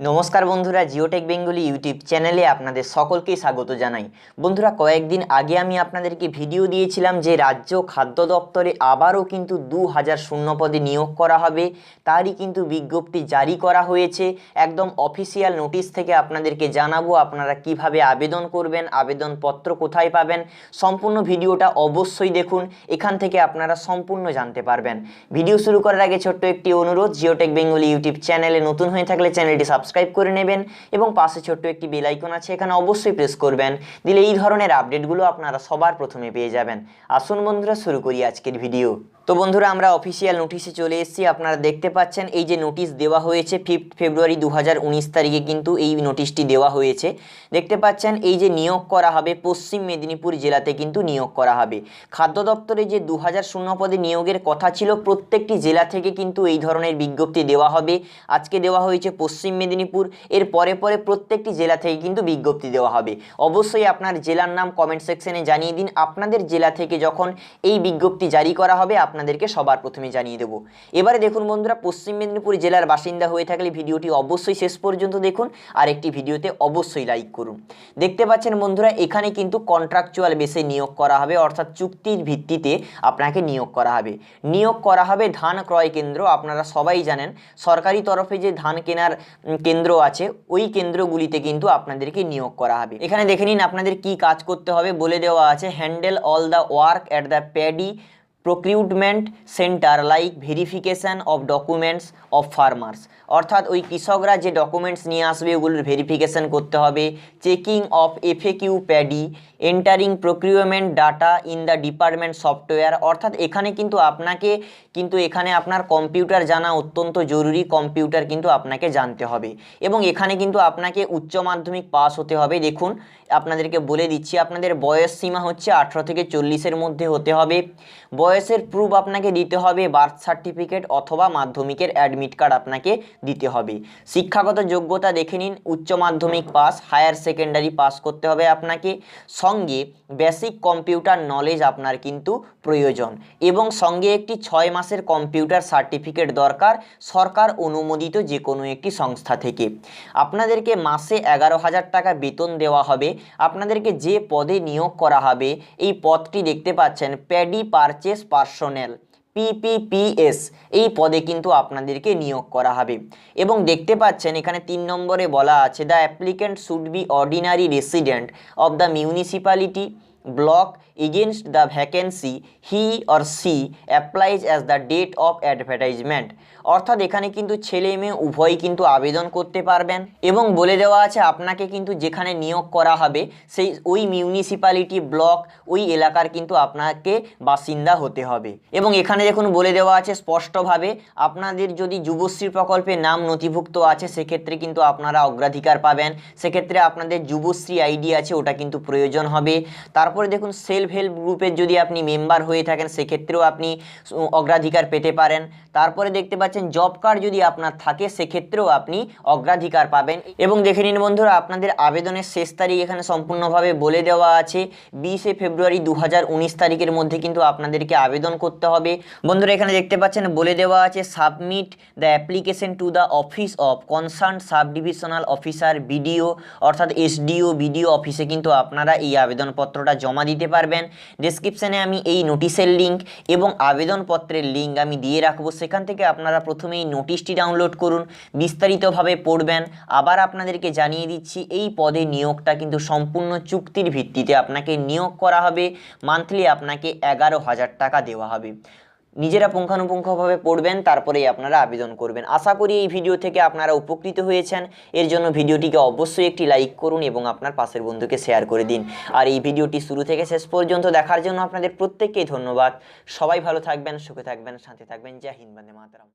নমস্কার বন্ধুরা, Geotech Bengali YouTube চ্যানেলে আপনাদের সকলকেই স্বাগত জানাই। বন্ধুরা, কয়েকদিন আগে আমি আপনাদেরকে ভিডিও দিয়েছিলাম যে রাজ্য খাদ্য দপ্তরে আবারও কিন্তু দু হাজার শূন্য পদে নিয়োগ করা হবে। তারই কিন্তু বিজ্ঞপ্তি জারি করা হয়েছে। একদম অফিসিয়াল নোটিশ থেকে আপনাদেরকে জানাব আপনারা কীভাবে আবেদন করবেন, আবেদনপত্র কোথায় পাবেন। সম্পূর্ণ ভিডিওটা অবশ্যই দেখুন, এখান থেকে আপনারা সম্পূর্ণ জানতে পারবেন। ভিডিও শুরু করার আগে ছোট্ট একটি অনুরোধ, জিওটেক বেঙ্গলি ইউটিউব চ্যানেলে নতুন হয়ে থাকলে চ্যানেলটি সাবস্ক্রাইব করে নেবেন এবং পাশে ছোট্ট একটি বেল আইকন আছে, এখানে অবশ্যই প্রেস করবেন। দিলে এই ধরনের আপডেটগুলো আপনারা সবার প্রথমে পেয়ে যাবেন। আসুন বন্ধুরা, শুরু করি আজকের ভিডিও তো বন্ধুরা, আমরা অফিসিয়াল নোটিশে চলে এসেছি। আপনারা দেখতে পাচ্ছেন, এই যে নোটিশ দেওয়া হয়েছে ফিফথ ফেব্রুয়ারি দু হাজার উনিশ তারিখে কিন্তু এই নোটিশটি দেওয়া হয়েছে। দেখতে পাচ্ছেন, এই যে নিয়োগ করা হবে, পশ্চিম মেদিনীপুর জেলাতে কিন্তু নিয়োগ করা হবে। খাদ্য দপ্তরে যে দু হাজার শূন্য পদে নিয়োগের কথা ছিল, প্রত্যেকটি জেলা থেকে কিন্তু এই ধরনের বিজ্ঞপ্তি দেওয়া হবে। আজকে দেওয়া হয়েছে পশ্চিম মেদিনীপুর, এর পরে পরে প্রত্যেকটি জেলা থেকে কিন্তু বিজ্ঞপ্তি দেওয়া হবে। অবশ্যই আপনার জেলার নাম কমেন্ট সেকশনে জানিয়ে দিন। আপনাদের জেলা থেকে যখন এই বিজ্ঞপ্তি জারি করা হবে আপনাদেরকে সবার প্রথমে জানিয়ে দেবো। এবারে দেখুন বন্ধুরা, পশ্চিম মেদিনীপুর জেলার বাসিন্দা হয়ে থাকলে ভিডিওটি অবশ্যই শেষ পর্যন্ত দেখুন, আর একটি ভিডিওতে অবশ্যই লাইক করুন। দেখতে পাচ্ছেন বন্ধুরা, এখানে কিন্তু কন্ট্রাকচুয়াল বেসে নিয়োগ করা হবে, অর্থাৎ চুক্তির ভিত্তিতে আপনাকে নিয়োগ করা হবে। নিয়োগ করা হবে ধান ক্রয় কেন্দ্র, আপনারা সবাই জানেন, সরকারি তরফে যে ধান কেনার কেন্দ্র আছে, ওই কেন্দ্রগুলিতে কিন্তু আপনাদেরকে নিয়োগ করা হবে। এখানে দেখে নিন আপনাদের কি কাজ করতে হবে, বলে দেওয়া আছে handle all the work at the paddy procurement centre like verification of documents of farmers অর্থাৎ ওই কৃষকরা যে ডকুমেন্টস নিয়ে আসবে, ওগুলোর ভেরিফিকেশান করতে হবে checking of FAQ paddy entering procurement data in the department software অর্থাৎ এখানে কিন্তু আপনাকে, কিন্তু এখানে আপনার কম্পিউটার জানা অত্যন্ত জরুরি কম্পিউটার কিন্তু আপনাকে জানতে হবে। এবং এখানে কিন্তু আপনাকে উচ্চ মাধ্যমিক পাস হতে হবে। দেখুন, আপনাদেরকে বলে দিচ্ছি, আপনাদের বয়স সীমা হচ্ছে আঠেরো থেকে চল্লিশের মধ্যে হতে হবে। বয়সের প্রুফ আপনাকে দিতে হবে বার্থ সার্টিফিকেট অথবা মাধ্যমিকের অ্যাডমিট কার্ড আপনাকে দিতে হবে। শিক্ষাগত যোগ্যতা দেখে নিন, উচ্চ মাধ্যমিক পাস হায়ার সেকেন্ডারি পাস করতে হবে আপনাকে। সঙ্গে বেসিক কম্পিউটার নলেজ আপনার কিন্তু প্রয়োজন এবং সঙ্গে একটি ছয় মাসের কম্পিউটার সার্টিফিকেট দরকার সরকার অনুমোদিত যে কোনো একটি সংস্থা থেকে। আপনাদেরকে মাসে এগারো হাজার টাকা বেতন দেওয়া হবে। আপনাদেরকে যে পদে নিয়োগ করা হবে, এই পদটি দেখতে পাচ্ছেন প্যাডি পারচেস পার্সোনেল পিপিপিএস এই পদে কিন্তু আপনাদেরকে নিয়োগ করা হবে। এবং দেখতে পাচ্ছেন, এখানে তিন নম্বরে বলা আছে the applicant should be ordinary resident of the municipality block against the vacancy he or she applies as the date of advertisement অর্থাৎ এখানে কিন্তু ছেলে মেয়ে উভয়ই কিন্তু আবেদন করতে পারবেন এবং বলে দেওয়া আছে আপনাকে কিন্তু যেখানে নিয়োগ করা হবে, সেই ওই মিউনিসিপ্যালিটি ব্লক ওই এলাকার কিন্তু আপনাকে বাসিন্দা হতে হবে। এবং এখানে দেখুন বলে দেওয়া আছে স্পষ্টভাবে আপনাদের যদি যুবশ্রী প্রকল্পে নাম নথিভুক্ত আছে, সেক্ষেত্রে কিন্তু আপনারা অগ্রাধিকার পাবেন। সেক্ষেত্রে আপনাদের যুবশ্রী আইডি আছে, ওটা কিন্তু প্রয়োজন হবে। তারপরে দেখুন সেলফ হেল্প গ্রুপের যদি আপনি মেম্বার হয়ে থাকেন, সেক্ষেত্রেও আপনি অগ্রাধিকার পেতে পারেন। তারপরে দেখতে পাচ্ছেন জব কার্ড যদি আপনার থাকে, সেক্ষেত্রেও আপনি অগ্রাধিকার পাবেন। এবং দেখে নিন বন্ধুরা, আপনাদের আবেদনের শেষ তারিখ এখানে সম্পূর্ণভাবে বলে দেওয়া আছে। বিশে ফেব্রুয়ারি দু হাজার উনিশ তারিখের মধ্যে কিন্তু আপনাদেরকে আবেদন করতে হবে। বন্ধুরা, এখানে দেখতে পাচ্ছেন, বলে দেওয়া আছে submit the application to the office of concern sub divisional officer BDO অর্থাৎ এসডিও বিডিও অফিসে কিন্তু আপনারা এই আবেদনপত্রটা জমা দিতে পারবেন। ডেসক্রিপশানে আমি এই নোটিশের লিঙ্ক এবং আবেদনপত্রের লিঙ্ক আমি দিয়ে রাখব। সেখান থেকে আপনারা প্রথমে এই নোটিশটি ডাউনলোড করুন, বিস্তারিতভাবে পড়বেন। আবার আপনাদেরকে জানিয়ে দিচ্ছি, এই পদে নিয়োগটা কিন্তু সম্পূর্ণ চুক্তির ভিত্তিতে আপনাকে নিয়োগ করা হবে। মান্থলি আপনাকে এগারো হাজার টাকা দেওয়া হবে। নিজেরা পুঙ্খানুপুঙ্খভাবে পড়বেন, তারপরেই আপনারা আবেদন করবেন। আশা করি এই ভিডিও থেকে আপনারা উপকৃত হয়েছেন। এর জন্য ভিডিওটিকে অবশ্যই একটি লাইক করুন এবং আপনার পাশের বন্ধুকে শেয়ার করে দিন। আর এই ভিডিওটি শুরু থেকে শেষ পর্যন্ত দেখার জন্য আপনাদের প্রত্যেককেই ধন্যবাদ। সবাই ভালো থাকবেন, সুখে থাকবেন, শান্তি থাকবেন। জয় হিন্দ, বন্দে মাতরম।